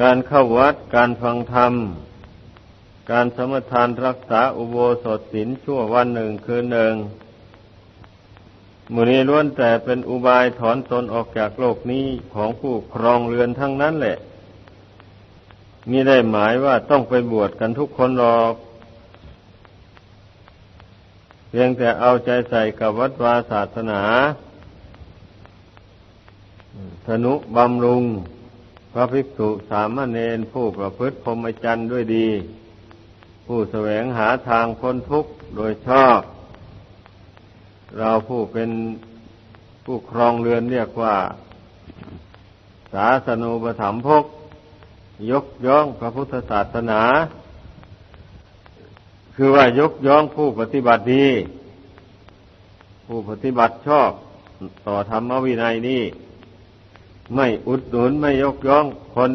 การเข้าวัด การฟังธรรม การสมทานรักษาอุโบสถศีลชั่ววันหนึ่งคืนหนึ่งมูนี้ล้วนแต่เป็นอุบายถอนตนออกจากโลกนี้ของผู้ครองเรือนทั้งนั้นแหละมีได้หมายว่าต้องไปบวชกันทุกคนหรอกเพียงแต่เอาใจใส่กับวัดวาศาสนาธนุบำรุง พระภิกษุสามเณรผู้ประพฤติพรหมจรรย์ด้วยดี ผู้แสวงหาทางพ้นทุกข์โดยชอบ เราผู้เป็นผู้ครองเรือนเรียกว่าศาสนูปถัมภกยกย่องพระพุทธศาสนา คือว่ายกย่องผู้ปฏิบัติดี ผู้ปฏิบัติชอบ ต่อธรรมวินัยนี้ ไม่อุดหนุนไม่ยกย่องคน